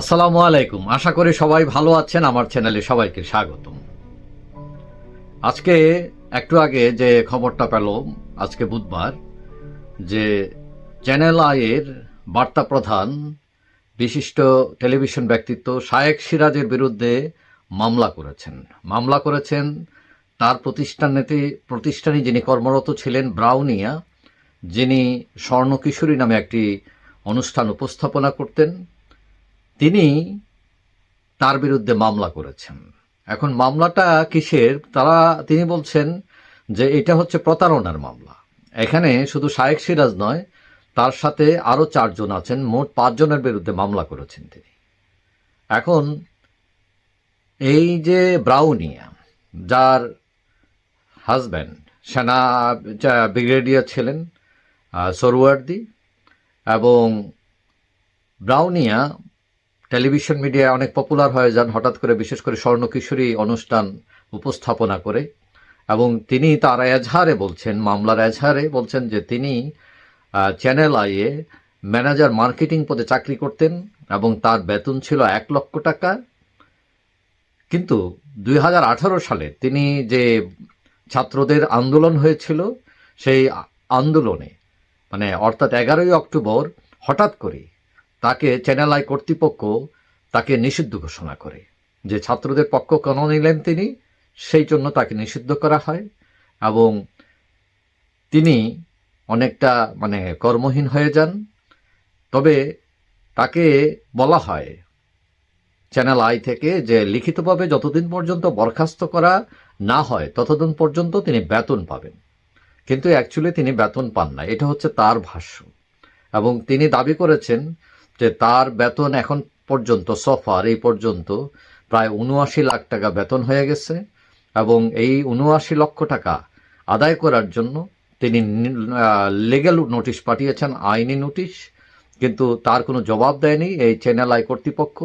আসসালামু আলাইকুম। আশা করি সবাই ভালো আছেন। আমার চ্যানেলে সবাইকে স্বাগতম। আজকে একটু আগে যে খবরটা পেল আজকে বুধবার, যে চ্যানেল আয়ের বার্তা প্রধান বিশিষ্ট টেলিভিশন ব্যক্তিত্ব শায়েক সিরাজের বিরুদ্ধে মামলা করেছেন। মামলা করেছেন তার প্রতিষ্ঠানেতে প্রতিষ্ঠানে যিনি কর্মরত ছিলেন, ব্রাউনিয়া, যিনি স্বর্ণকিশোরী নামে একটি অনুষ্ঠান উপস্থাপনা করতেন। তিনি তার বিরুদ্ধে মামলা করেছেন। এখন মামলাটা কিসের? তারা, তিনি বলছেন যে এটা হচ্ছে প্রতারণার মামলা। এখানে শুধু শায়েক সিরাজ নয়, তার সাথে আরও চারজন আছেন, মোট পাঁচজনের বিরুদ্ধে মামলা করেছেন তিনি। এখন এই যে ব্রাউনিয়া, যার হাজব্যান্ড সেনা ব্রিগেডিয়ার ছিলেন সরওয়ার্দি, এবং ব্রাউনিয়া টেলিভিশন মিডিয়ায় অনেক পপুলার হয়ে যান, হঠাৎ করে বিশেষ করে স্বর্ণকিশোরী অনুষ্ঠান উপস্থাপনা করে। এবং তিনি তার এজহারে বলছেন, মামলার এজহারে বলছেন যে তিনি চ্যানেল আইয়ে ম্যানেজার মার্কেটিং পদে চাকরি করতেন এবং তার বেতন ছিল এক লক্ষ টাকা। কিন্তু দুই হাজার আঠারো সালে তিনি যে ছাত্রদের আন্দোলন হয়েছিল, সেই আন্দোলনে মানে অর্থাৎ এগারোই অক্টোবর হঠাৎ করে তাকে চ্যানেল কর্তৃপক্ষ তাকে নিষিদ্ধ ঘোষণা করে। যে ছাত্রদের পক্ষ কেন নিলেন তিনি, সেই জন্য তাকে নিষিদ্ধ করা হয় এবং তিনি অনেকটা মানে কর্মহীন হয়ে যান। তবে তাকে বলা হয় চ্যানেল আই থেকে যে লিখিতভাবে যতদিন পর্যন্ত বরখাস্ত করা না হয়, ততদিন পর্যন্ত তিনি বেতন পাবেন। কিন্তু অ্যাকচুয়ালি তিনি বেতন পান না এটা হচ্ছে তার ভাষ্য। এবং তিনি দাবি করেছেন যে তার বেতন এখন পর্যন্ত, সফার এই পর্যন্ত, প্রায় উনআশি লাখ টাকা বেতন হয়ে গেছে এবং এই উনআশি লক্ষ টাকা আদায় করার জন্য তিনি লিগ্যাল নোটিশ পাঠিয়েছেন, আইনি নোটিশ কিন্তু তার কোনো জবাব দেয়নি এই চ্যানেল আই কর্তৃপক্ষ,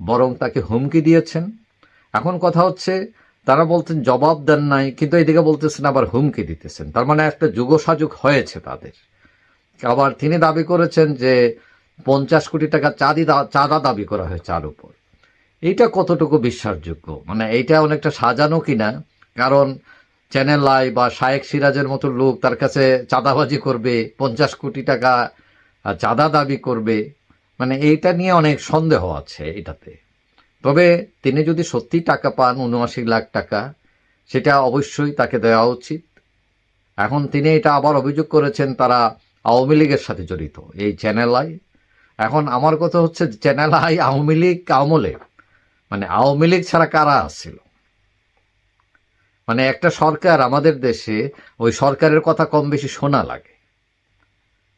বরং তাকে হুমকি দিয়েছেন। এখন কথা হচ্ছে, তারা বলতেন জবাব দেন নাই, কিন্তু এদিকে বলতেছেন আবার হুমকি দিতেছেন। তার মানে একটা যুগসাযুগ হয়েছে তাদের। আবার তিনি দাবি করেছেন যে পঞ্চাশ কোটি টাকা চাঁদি চাঁদা দাবি করা হয়েছে তার উপর। এইটা কতটুকু বিশ্বাসযোগ্য? মানে এইটা অনেকটা সাজানো কিনা? কারণ চ্যানেল আই বা শায়েক সিরাজের মতো লোক তার কাছে চাঁদাবাজি করবে, পঞ্চাশ কোটি টাকা চাঁদা দাবি করবে। মানে এইটা নিয়ে অনেক সন্দেহ আছে এটাতে। তবে তিনি যদি সত্যি টাকা পান, উনআশি লাখ টাকা, সেটা অবশ্যই তাকে দেওয়া উচিত। এখন তিনি এটা আবার অভিযোগ করেছেন, তারা আওয়ামী লীগের সাথে জড়িত। এই চ্যানেল আই এখন আমার কথা হচ্ছে চ্যানেল আই আওয়ামী লীগ আমলে মানে আওয়ামী লীগ ছাড়া কারা আসছিল মানে একটা সরকার আমাদের দেশে ওই সরকারের কথা কম বেশি শোনা লাগে।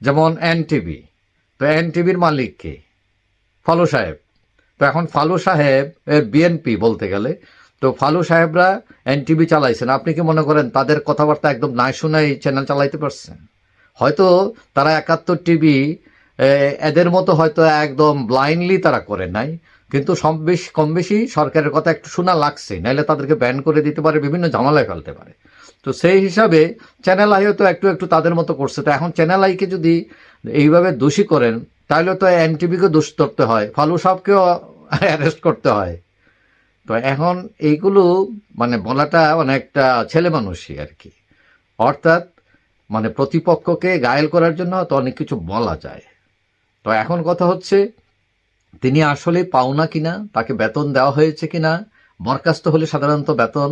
যেমন এনটিভি তো এনটিভির মালিক কে? ফালু সাহেব। তো এখন ফালু সাহেব বিএনপি বলতে গেলে, তো ফালু সাহেবরা এনটিভি চালাইছেন। আপনি কি মনে করেন তাদের কথাবার্তা একদম নাই শোনাই চ্যানেল চালাইতে পারছেন? হয়তো তারা একাত্তর টিভি এদের মতো হয়তো একদম ব্লাইন্ডলি তারা করে নাই, কিন্তু বেশি, কম বেশি সরকারের কথা একটু শোনা লাগছে, নাইলে তাদেরকে ব্যান করে দিতে পারে, বিভিন্ন ঝামেলায় ফেলতে পারে। তো সেই হিসাবে চ্যানেল আইও তো একটু একটু তাদের মতো করছে, তো এখন চ্যানেল আইকে যদি এইভাবে দোষী করেন, তাহলে তো এনটিভিকে দোষ ধরতে হয়, ফালু সাহেবকেও অ্যারেস্ট করতে হয়। তো এখন এইগুলো মানে বলাটা অনেকটা ছেলে মানুষই আর কি। অর্থাৎ মানে প্রতিপক্ষকে গায়েল করার জন্য তো অনেক কিছু বলা যায়। তো এখন কথা হচ্ছে তিনি আসলে পাওনা কিনা তাকে বেতন দেওয়া হয়েছে কিনা বরখাস্ত হলে সাধারণত বেতন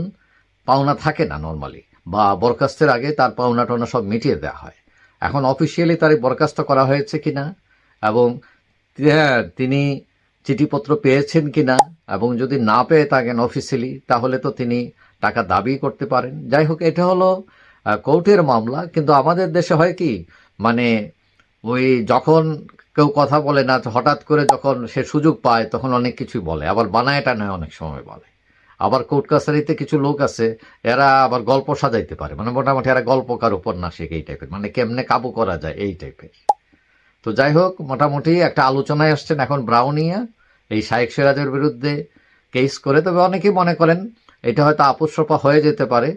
পাওনা থাকে না নর্মালি বা বরখাস্তের আগে তার পাওনা টাওনা সব মিটিয়ে দেওয়া হয়। এখন অফিসিয়ালি তার বরখাস্ত করা হয়েছে কিনা এবং হ্যাঁ, তিনি চিঠিপত্র পেয়েছেন কিনা এবং যদি না পেয়ে থাকেন অফিসিয়ালি তাহলে তো তিনি টাকা দাবি করতে পারেন। যাই হোক এটা হলো কোর্টের মামলা কিন্তু আমাদের দেশে হয় কি মানে ওই যখন কেউ কথা বলে না, হঠাৎ করে যখন সে সুযোগ পায় তখন অনেক কিছুই বলে। আবার বানায় টানায় অনেক সময় বলে। আবার কোর্ট কাছারিতে কিছু লোক আছে, এরা আবার গল্প সাজাইতে পারে। মানে মোটামুটি এরা গল্পকার উপন্যাসিক এই টাইপের মানে কেমনে কাবু করা যায় এই টাইপের তো যাই হোক, মোটামুটি একটা আলোচনায় আসছেন এখন ব্রাউনিয়া, এই শাইক সিরাজের বিরুদ্ধে কেস করে। তবে অনেকেই মনে করেন এটা হয়তো আপোষরপা হয়ে যেতে পারে।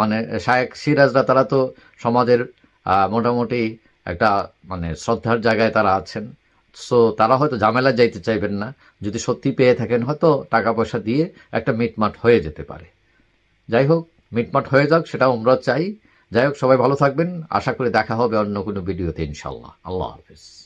মানে শায়েক সিরাজরা, তারা তো সমাজের মোটামুটি একটা মানে শ্রদ্ধার জায়গায় তারা আছেন। সো তারা হয়তো ঝামেলা যাইতে চাইবেন না। যদি সত্যি পেয়ে থাকেন, হয়তো টাকা পয়সা দিয়ে একটা মিটমাট হয়ে যেতে পারে। যাই হোক, মিটমাট হয়ে যাক, সেটা আমরা চাই। যাই হোক, সবাই ভালো থাকবেন। আশা করি দেখা হবে অন্য কোনো ভিডিওতে ইনশাল্লাহ আল্লাহ হাফিজ।